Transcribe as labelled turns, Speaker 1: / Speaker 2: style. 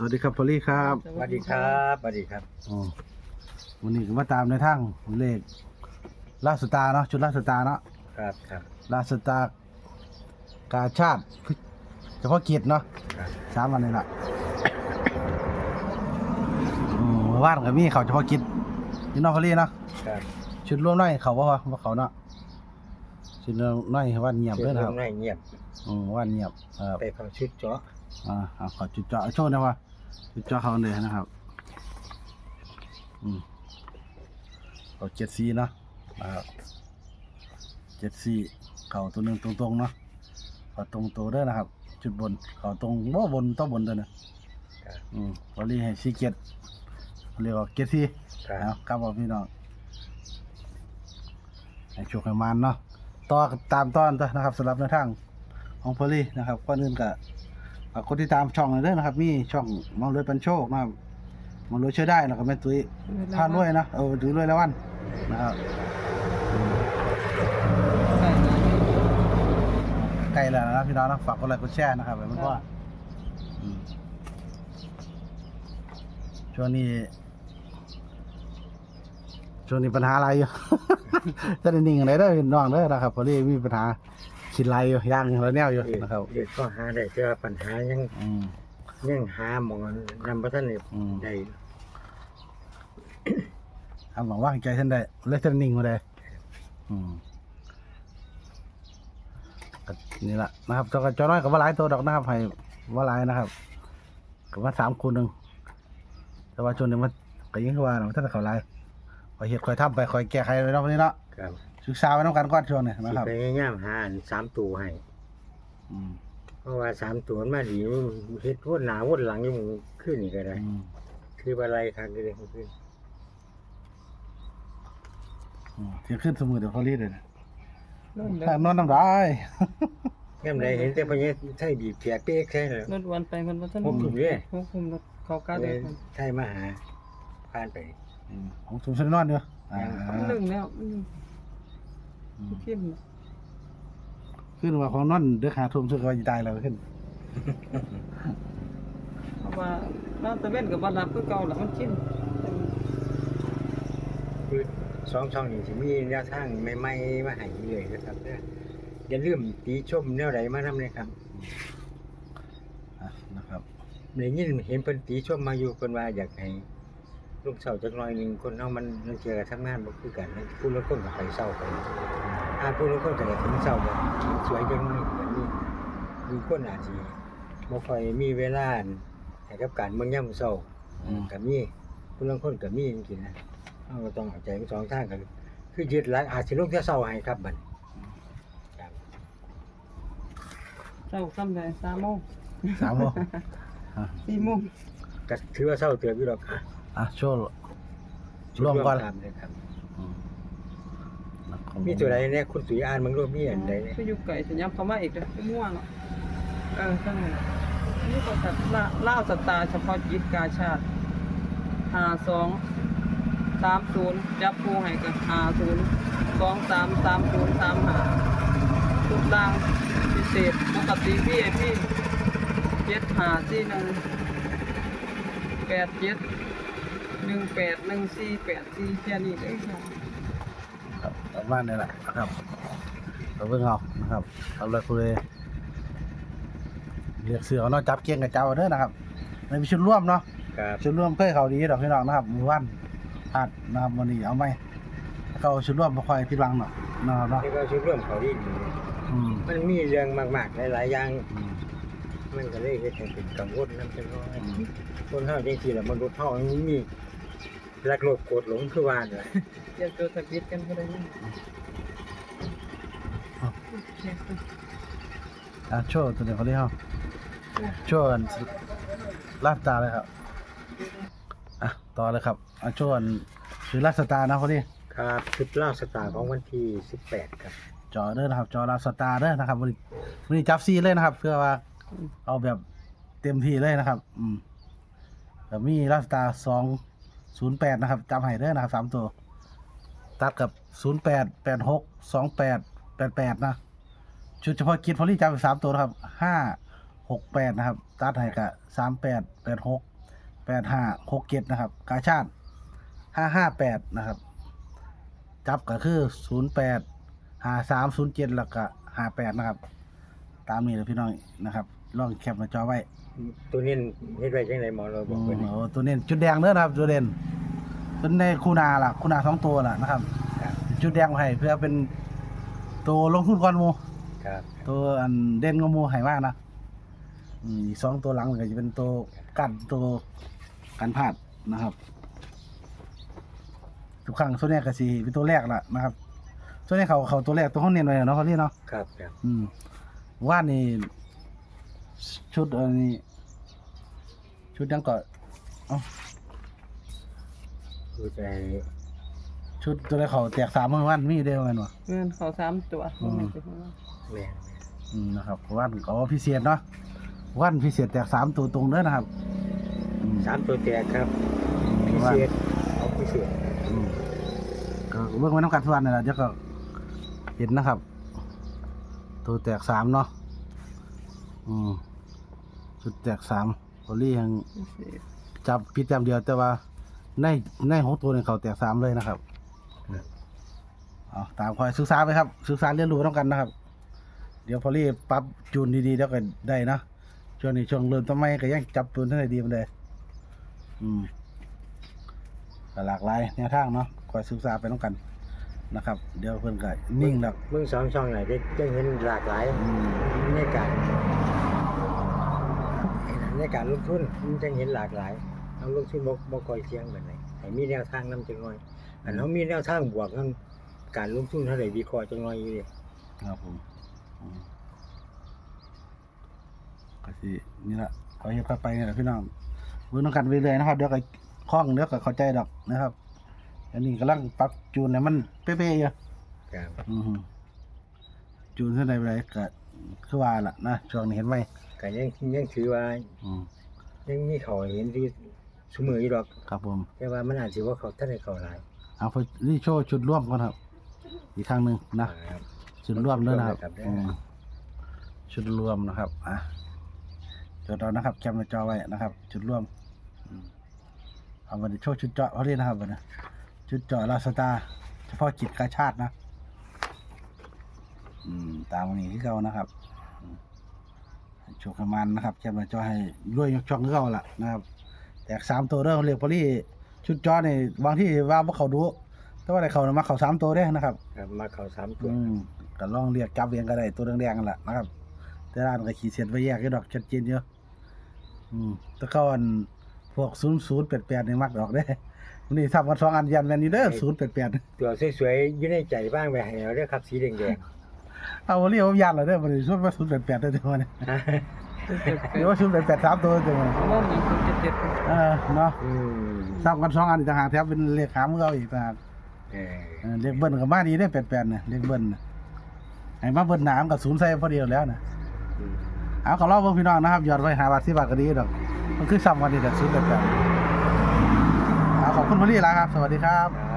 Speaker 1: สวัสดีครับพอลลี่ครับ
Speaker 2: สวัสดีครับสวัสดีครับ
Speaker 1: อ๋อวันนี้ก็มาตามในทางเลขลาสตาร์เนาะชุดลาสตาร์เนาะ
Speaker 2: ครับครับ
Speaker 1: ลาสตาร์กาชาติเฉพาะกิจเนาะ
Speaker 2: ครับ
Speaker 1: สามวันนี้ละอืมเมื่อว่านกับมีเขาเฉพาะกิจนี่เน้องพอลลี่เนาะ
Speaker 2: ครับ
Speaker 1: ชุดร่วมน้อยเขาบ่วะว่าเขาเนาะชุดร่วมน้อยว่านเงียบเลยนะครับ
Speaker 2: ไม่เงียบ
Speaker 1: อืมว่านเงียบเออ
Speaker 2: ไปฟังชุดเจาะ
Speaker 1: อ่าเอาขอจุดเจาะโชว์หนะว่า จุดเจาะเขาเลยนะครับ อืมเขาเจ็ดซีเนาะนะครับเจ็ดซีเขาตัวหนึ่งตรงๆเนาะเขาตรงตัวเด้อนะครับ จุดบน เขาตรงว่าบนต้องบนเด้อนะครับอืมวอลลี่ให้ซีเจ็ดเรียกว่าเจ็ดซี
Speaker 2: ครับ
Speaker 1: เอาครับบอกพี่น้องให้โชคให้มันเนาะต่อตามตอนตัวนะครับสำหรับในวทางของพอลี่นะครับก่อนอื่นก็ ฝากคนที่ตามช่องเลยเด้อนะครับ มีช่องมองรวยปันโชคนะครับมองรวยช่วยได้นะครับแม่ตุ้ยท่านรวยนะเออถือรวยแล้ววันนะครับใกล้แล้วนะพี่น้องนะฝากกดไลค์กดแชร์นะครับไว้มันก็อืมช่วงนี้ ช่วงนี้ปัญหาอะไรอยู่ จะได้นิ่งอะไรเด้อพี่น้องเด้อนะครับพอดีมีปัญหา คิดไรอยู่ย่างแล้วแนวอยู่นะครับ
Speaker 2: เด็กก็หาได้แต่ว่าปัญหายัง
Speaker 1: อืม
Speaker 2: ยังหาหมองนำพระท่านนี่
Speaker 1: อืม
Speaker 2: ได้
Speaker 1: ทำหวังว่าใจท่านได้เลสเทนนิ่งมาได้อืมก็นี่แหละนะครับตัวกับจอน้อยกับว่าหลายตัวดอกนะครับให้ว่าหลายนะครับกับว่าสามคูณหนึ่งแต่ว่าช่วงนี้มันก็ยิ่งกว่าเนาะท่านเขาหลายคอยเห็ดคอยทำไปคอยแก้ไขไปเนาะวันนี้เนาะ
Speaker 2: ครับ
Speaker 1: ศึกษาไว้น้ำกันก่อนช่วงนี้
Speaker 2: สิ
Speaker 1: นะครับ
Speaker 2: ไปง่ายๆหาอันสามตัวให้
Speaker 1: อืม
Speaker 2: เพราะว่าสามตัวมันมาดีมันเฮ็ดวนหน้าวนหลังอยู่ขึ้นนี่ก็ได้
Speaker 1: อืม
Speaker 2: คืออะไรครับก็ได้ขึ้น
Speaker 1: อืมเที่ยงขึ้นสมุดเดี๋ยวเขารีดเลยนะ
Speaker 3: นู่นเด้
Speaker 1: ถ้า
Speaker 3: อน
Speaker 1: อนน้ำได้
Speaker 2: แง่มใดเห็นแต่พญาไทยบีบแขกเป๊กใช่เลย
Speaker 3: รถวันไปมันบ่ทัน
Speaker 2: ผมถูกเด้
Speaker 3: ผมคุมรถเขากล้าได้ครับ
Speaker 2: ไทยมาหาผ่านไป
Speaker 1: อืมของสุนทรนอนเด้ออ่า
Speaker 3: มันหนึ่งแล้วอืม
Speaker 1: อืม
Speaker 3: เข้ม
Speaker 1: ขึ้นว่าของนอนเด้อขาทุ่มสุดก็จะตายแล้วขึ้น
Speaker 3: เพราะว่าเราตะเว้นกับบ่รับคือเก่าล่ะมันกิน
Speaker 2: คือสองช่องนี้สิมีแนวทางใหม่ๆมาให้เรื่อยนะครับเด้ออย่าลืมตีชมแนวใดมาทำเลยครับ
Speaker 1: อะนะครับ
Speaker 2: ในยินเห็นเพิ่นตีชมมาอยู่เพิ่นว่าอยากให้ ลูกเสาจักหน่อยหนึงคนเฮามันมันเจอกับทำงานบ่คือกันผู้ละคนก็ไปเศร้าไปอ่าผู้ละคนก็ได้ถึงเศร้าบ่สวยจังนี่แบบนี้มีคนอาจสิบ่ค่อยมีเวลาให้กับการเมืองยามมื้อเช้า
Speaker 1: อืม
Speaker 2: ก็มีผู้ละคนก็มีจริงๆนะเฮาก็ต้องเอาใจทั้งสองทางกันคือยึดหลักอาจสิลงแต่เช้าให้ครับบัดครับ
Speaker 3: เจ้าซ้ำได้3โมง
Speaker 1: สามโมงอะ
Speaker 3: 4โมง
Speaker 2: ก็ถือว่าเช้าเตือนอยู่ดอก
Speaker 1: อะโชว์รวมก่อน
Speaker 2: ตามเลยครับ
Speaker 1: อืมนะครับ
Speaker 2: มีตัวใดเนี่ยคุณสุยอ่านมึงรู้มีอันใดเนี่ย
Speaker 3: คืออยู่ไกลสิยับเข้ามาอีกเด้อคือม่วงเนาะเออซั่นน่ะนี่ก็สัตว์ลาลาวสตาร์เฉพาะจิตกาชาติ52 30จับผู้ให้กับ50 23 30 35ทุกล่างพิเศษปกติ VIP เจ็ดหาสี่หนึ่งแปดเจ็ด หนึ่งแปดหนึ่งสี่แปดสี่แค่นี้เลยค่ะ
Speaker 1: ครับประมาณนี้แหละนะครับเราเพิ่งเอานะครับเอาเลยคุยเรียกเสือเอาเนาะจับเกียงกับเจ้าเด้อนะครับในมีชุดร่วมเนาะ
Speaker 2: ครับ
Speaker 1: ชุดร่วมเคยเขาดีดอกพี่น้องนะครับมือวันพลาดนะครับวันนี้เอาไหมเขาชุดร่วมบ่ค่อยผิดหวังเนาะนะครับเนาะ
Speaker 2: นี่ก็ชุดร่วมเขาดีดี
Speaker 1: อืม
Speaker 2: มันมีเรื่องมากๆหลายๆอย่าง
Speaker 1: อืม
Speaker 2: มันก็เลยเฮ็ดให้เป็นกังวลนำเป็นน้อย
Speaker 1: อืม
Speaker 2: คนเฮาจังซี่แหละมนุษย์เฮามันมี รักโลภโกรธหลงคือว่าน่ะ
Speaker 3: เดี๋ยวตัวสกิดกันก็ได้นะ
Speaker 1: อะโชว์ตัวเดียวเขาเรียกเขาโชว์อันลาดตาเลยครับอะต่อเลยครับอะโชว์อันชื่อลาดสตาร์นะเขาเรียก
Speaker 2: ครับชุดล่าสตาร์ของวันที่18ครับ
Speaker 1: จอเด้อนะครับจอลาสตาร์เด้อนะครับวันนี้วันนี้จับซีเลยนะครับ เพื่อว่าเอาแบบเต็มที่เลยนะครับ อืมแบบมีลาสตาร์สอง ศูนย์แปดนะครับจำให้เด้อนะครับสามตัว ตัดกับศูนย์แปดแปดหกสองแปดแปดแปดนะ ชุดเฉพาะกิจพอลี่จำไปสามตัวนะครับห้าหกแปดนะครับ ตัดให้กะสามแปดแปดหกแปดห้าหกเจ็ดนะครับ กาชาติห้าห้าแปดนะครับ จับก็คือศูนย์แปดห้าสามศูนย์เจ็ดแล้วก็ห้าแปดนะครับ ตามนี้เลยพี่น้องนะครับ ลองแคปหน้าจอไว้
Speaker 2: ตัวนี้เฮ็ดไว้จังไดหมอเราบอก
Speaker 1: อื
Speaker 2: เพิ่น
Speaker 1: มโอ้ตัวเน้นจุดแดงเด้อนะครับจุดเด่นเป็นในคูนาล่ะคูนาสองตัวล่ะนะครับ
Speaker 2: ครับ
Speaker 1: จุดแดงมาให้เพื่อเป็นตัวลงทุนก่อนหมู
Speaker 2: ครับ
Speaker 1: ตัวอันเด่นก็หมูให้มากนะอืมอีกสองตัวหลังก็จะเป็นตัวกันตัวกันพลาดนะครับ ทุกครั้งส่วนใหญ่ก็สิเป็นตัวแรกล่ะนะครับ ส่วนใหญ่เขาเขาตัวแรกตัวเขาเน้นไว้เนาะเขาเรียกเนาะ
Speaker 2: ครับครับ
Speaker 1: อืมว่านี่ชุดอันนี้ ชุดยังก็เอ้า
Speaker 2: คือใจ
Speaker 1: ชุดตัวแรกเขาแตกสามเมื่อวันมีได้ไหมวะ
Speaker 3: เงินเขาสามตัว
Speaker 1: อืม
Speaker 2: แม่น
Speaker 1: อืมนะครับวันเขาพิเศษเนาะวันพิเศษแตกสามตัวตรงเด้อนะครับอืม
Speaker 2: ๆสามตัวแตกครับพิเศษเอาพิเศษ
Speaker 1: อืมก็เบิ่งไว้น้ำกันทุกวันนี่แหละเดี๋ยวก็เห็นนะครับ ตัวแตกสามเนาะอืมชุดแตกสามโอลี่ยังจับพิษจำเดียวแต่ว่าในในหกตัวเนี่ยเขาแตกสามเลยนะครับเอาตามคอยศึกษาไปครับ ศึกษาเรียนรู้ต้องกันนะครับ เดี๋ยวพอรีปรับจูนดีๆแล้วก็ได้นะช่วงนี้ช่วงเริ่มต้นไม้ก็ยังจับจูนเท่าไหร่ดีมันเลยอืมก็หลากหลายแนวทางเนาะคอยศึกษาไปต้องกันนะครับ เดี๋ยวเพิ่นก็นิ่งแล้ว
Speaker 2: มึงสองช่องไหนได้ได้เงินหลากหลาย
Speaker 1: อืม
Speaker 2: ในการ ในการลงทุนมันจะเห็นหลากหลายเอาลงทุนบ่บ่ค่อยเสี่ยงแบบไหนให้มีแนวทางนำจังหน่อยอันเฮามีแนวทางบวกนำการลงทุนเท่าไหร่วิเคราะห์จังหน่อยอยู่ดิ
Speaker 1: ครับผมอืมก็สินี่แหละขอเฮ็ดไปนี่แหละพี่น้องเบิ่งต้องกันไปเรื่อยๆนะครับ เดี๋ยวก็คล่องเดี๋ยวก็เข้าใจดอกนะครับ อันนี้กำลังปรับจูนให้มันเป๊ะๆอยู่
Speaker 2: ครับ
Speaker 1: อือฮึจูนเท่าใดไปไหนก็คือว่าล่ะนะช่วงนี้เห็นไหม
Speaker 2: ก็ยังยังถือว่า
Speaker 1: อืม
Speaker 2: ยังมีเขาเห็นที่สมืออยู่ดอก
Speaker 1: ครับผม
Speaker 2: แต่ว่ามันอาจสิว่าเขาท่านได้เขาหลาย
Speaker 1: เอาไปนี่โชว์ชุดร่วมก่อนครับ อีกครั้งหนึ่งนะ
Speaker 2: ครับ
Speaker 1: ชุดร่วมด้วยนะครับ
Speaker 2: ครับได้
Speaker 1: อืมชุดรวมนะครับอะจดเอานะครับแคปหน้าจอไว้นะครับ ชุดร่วมอืมเอาวันนี้โชว์ชุดเจาะเขาเรียกนะครับวันนี้ชุดเจาะลาสตาร์เฉพาะจิตกาชาตินะ อืม ตามวันนี้ที่เก่านะครับอืมให้ โชคให้มันนะครับแคปหน้าจอให้รวยยกช่องที่เก่าล่ะนะครับ แตกสามตัวเด้อเรียกพอลี่ชุดเจอนี่บางที่ว่าบ่เขาดู แต่ว่าได้เขามาเขาสามตัวได้นะครับ
Speaker 2: ครับมาเขาสามตัว
Speaker 1: อืมก็ลองเรียกจับเรียงก็ได้ตัวแดงๆกันแหละนะครับ แต่ร้านก็ขีดเส้นไว้แยกอยู่ดอกชัดเจนเยอะอืมแตะก้อนพวกศูนย์ศูนย์แปดแปดนี่มักดอกได้วันนี้ทำกันสองอันยันแมนอยู่เด้อศูนย์แปดแปด
Speaker 2: ตัวสวยๆอยู่ในใจบ้างไปให้เราเด้อครับสีแดง
Speaker 1: เอาวันนี้ผมยันเลยเด้อวันนี้ชุดว่าศูนย์แปดแปดได้จังวันนี้
Speaker 2: ๆฮะ
Speaker 1: เดี๋ยวว่าศูนย์แปดแปดสามตัวจังวันนี้
Speaker 3: ว่ามีคนเจ็ดเจ็ด
Speaker 1: เออเนาะ
Speaker 2: อืม
Speaker 1: ทำกันสองอันอีกต่างหากแถมเป็นเลขหามเราอีกต่างหาก
Speaker 2: เออ
Speaker 1: เออเลขเบิ้ลกับมาดีได้แปดแปดเนี่ยเลขเบิ้ลน่ะไอ้มาเบิ้ลหนามกับศูนย์ใส่พอดีแล้วนะ
Speaker 2: อืม
Speaker 1: เอาขอเล่าเพื่อนพี่น้องนะครับยอดไว้หาบาทสิบาทก็ดีดอกมันคือซ้ำกันดีแต่ศูนย์แปดแปดเอาขอบคุณพอลี่แล้วครับ สวัสดีครับ
Speaker 2: ครับ